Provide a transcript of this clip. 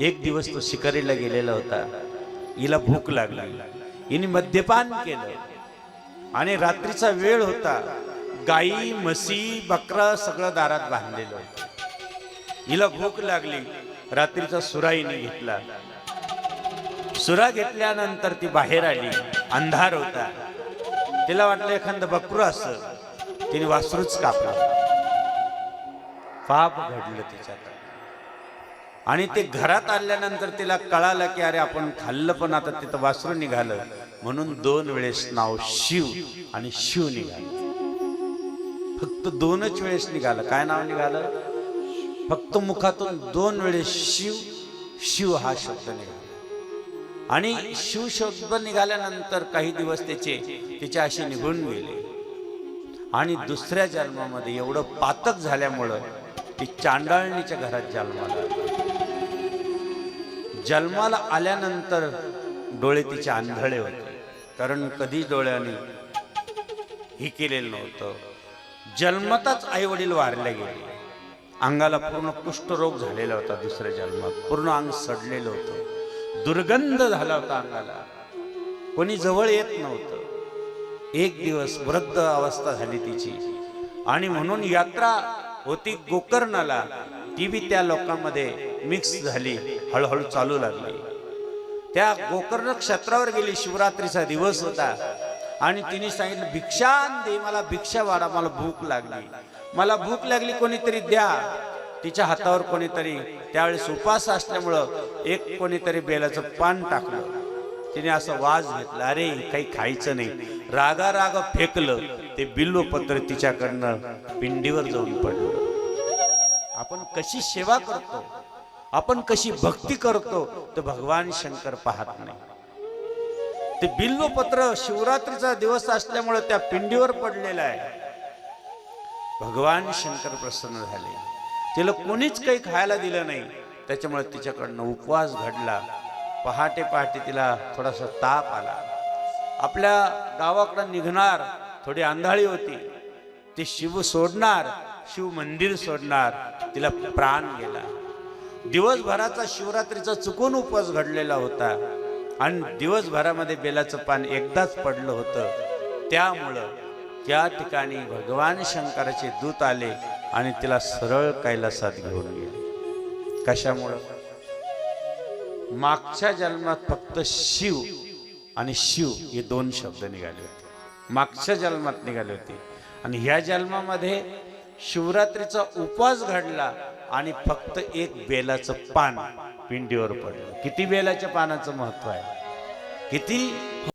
एक दिवस तो शिकारीला गेलेला होता. हिला भूक लागली. हिने मद्यपान केलं. आणि रात्रीचा वेळ होता. गाई म्हशी बकरा सगळं दारात बांधलेलं होतं. हिला भूक लागली. रात्रीचा सुराईने घेतला. सुरा घेतल्यानंतर ती बाहेर आली. अंधार होता. तिला वाटलं एखादं बकरू असं. तिने वासरूच कापला. पाप घडलं तिच्यात. आणि ते घरात आल्यानंतर तिला कळालं की अरे आपण खाल्लं पण आता तिथं वासरू निघालं. म्हणून दोन वेळेस नाव शिव आणि शिव निघालं. फक्त दोनच वेळेस निघालं. काय नाव निघालं? फक्त मुखातून दोन वेळेस शिव शिव हा शब्द निघाला. आणि शिव शब्द निघाल्यानंतर काही दिवस त्याचे तिचे असे निघून गेले. आणि दुसऱ्या जन्मामध्ये एवढं पातक झाल्यामुळं ती चांडाळणीच्या घरात जन्माला आली. जन्माला आल्यानंतर डोळे तिचे आंधळे होते. कारण कधी डोळ्याने हे केलेलं नव्हतं. जन्मताच आई वडील वारले गेले. अंगाला पूर्ण कुष्ठरोग झालेला होता दुसऱ्या जन्मात. पूर्ण अंग सडलेलं होतं. दुर्गंध झाला होता अंगाला. कोणी जवळ येत नव्हतं. एक दिवस वृद्ध अवस्था झाली तिची. आणि म्हणून यात्रा होती गोकर्णाला. ती बी त्या लोकांमध्ये मिक्स झाली हळूहळू चालू लागली. त्या गोकर्ण क्षेत्रावर गेली शिवरात्रीचा दिवस होता. आणि तिने सांगितलं भिक्षा दे मला भिक्षा वाढा मला भूक लागली. मला भूक लागली कोणीतरी द्या. तिच्या हातावर कोणीतरी त्यावेळेस उपास असल्यामुळं एक कोणीतरी बेलाचं पान टाकलं. तिने असं वाज घेतला अरे काही खायचं नाही. रागा रागा फेकलं ते बिल्वपत्र तिच्याकडनं पिंडीवर जाऊन पडलं. आपण कशी सेवा करतो? आपण कशी भक्ती करतो तर भगवान शंकर पाहत नाही. ते बिल्वपत्र शिवरात्रीचा दिवस असल्यामुळे त्या पिंडीवर पडलेलं आहे. भगवान शंकर प्रसन्न झाले. तिला कोणीच काही खायला दिलं नाही. त्याच्यामुळे तिच्याकडनं उपवास घडला. पहाटे पहाटे तिला थोडासा ताप आला. आपल्या गावाकडं निघणार थोडी आंधळी होती. ती शिव सोडणार शिव मंदिर सोडणार तिला प्राण गेला. दिवसभराचा शिवरात्रीचा चुकून उपवास घडलेला होता. आणि दिवसभरामध्ये बेलाचं पान एकदाच पडलं होतं. त्यामुळं त्या ठिकाणी भगवान शंकराचे दूत आले आणि तिला सरळ कैलासात घेऊन गेले. कशामुळं? मागच्या जन्मात फक्त शिव आणि शिव हे दोन शब्द निघाले होते. मागच्या जन्मात निघाले होते. आणि ह्या जन्मामध्ये शिवरात्रीचा उपवास घडला आणि फक्त एक बेलाचं पान पिंडीवर पडलं. किती बेलाच्या पानाचं महत्त्व आहे? किती